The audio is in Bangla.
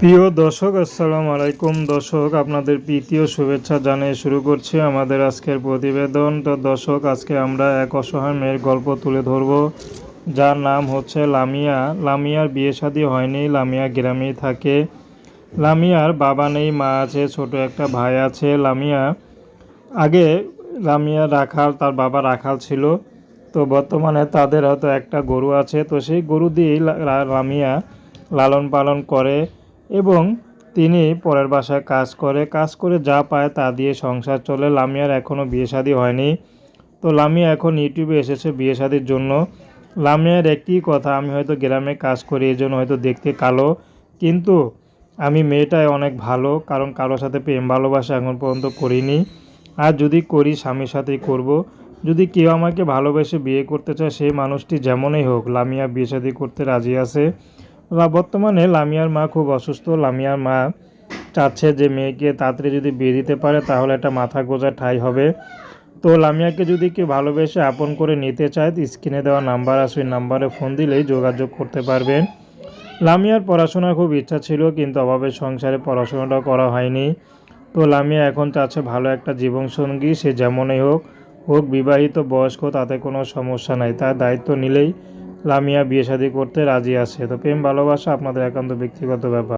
প্রিয় দর্শক, আসসালামু আলাইকুম। দর্শক, আপনাদের প্রীতীয় শুভেচ্ছা জানিয়ে শুরু করছি আমাদের আজকের প্রতিবেদন। তো দর্শক, আজকে আমরা এক অসহায় মেয়ের গল্প তুলে ধরব। যার নাম হচ্ছে লামিয়া। লামিয়ার বিয়ে শাদী হয়নি, লামিয়া গ্রামেই থাকে। লামিয়ার বাবা নেই, মা আছে, ছোট একটা ভাই আছে। লামিয়া, আগে লামিয়া রাখাল, তার বাবা রাখাল ছিল। তো বর্তমানে তাদের হয়তো একটা গরু আছে। তো সেই গরু দিয়েই লামিয়া লালন পালন করে। এবং তিনি পরের বাসায় কাজ করে কাজ করে যা পায় তা দিয়ে সংসার চলে। লামিয়ার এখনও বিয়ে শাদী হয়নি। তো লামিয়া এখন ইউটিউবে এসেছে বিয়ে শাদির জন্য। লামিয়ার একটি কথা, আমি হয়তো গ্রামে কাজ করি, এই জন্য হয়তো দেখতে কালো। কিন্তু আমি মেয়েটাই অনেক ভালো, কারণ কারোর সাথে প্রেম ভালোবাসা এখন পর্যন্ত করিনি। আর যদি করি, স্বামীর সাথেই করব। যদি কেউ আমাকে ভালোবেসে বিয়ে করতে চায়, সেই মানুষটি যেমনই হোক, লামিয়া বিয়ে শাদী করতে রাজি আছে। বর্তমানে লামিয়ার মা খুব অসুস্থ, লামিয়ার মা চাচ্ছে যে মেয়েকে তাড়াতাড়ি যদি বিয়ে দিতে পারে তাহলে একটা মাথা গোজা ঠাই হবে। তো লামিয়াকে যদি কেউ ভালোবেসে আপন করে নিতে চায়, স্ক্রিনে দেওয়া নাম্বার আছে, ওই নাম্বারে ফোন দিলেই যোগাযোগ করতে পারবেন। লামিয়ার পড়াশোনার খুব ইচ্ছা ছিল, কিন্তু অভাবের সংসারে পড়াশোনাটা করা হয়নি। তো লামিয়া এখন চাচ্ছে ভালো একটা জীবনসঙ্গী, সে যেমনই হোক হোক বিবাহিত, বয়স্ক, তাতে কোনো সমস্যা নাই। তার দায়িত্ব নিলেই লামিয়া বিয়ে শাদী করতে রাজি আছে। তো প্রেম ভালোবাসা আপনাদের একান্ত ব্যক্তিগত ব্যাপার।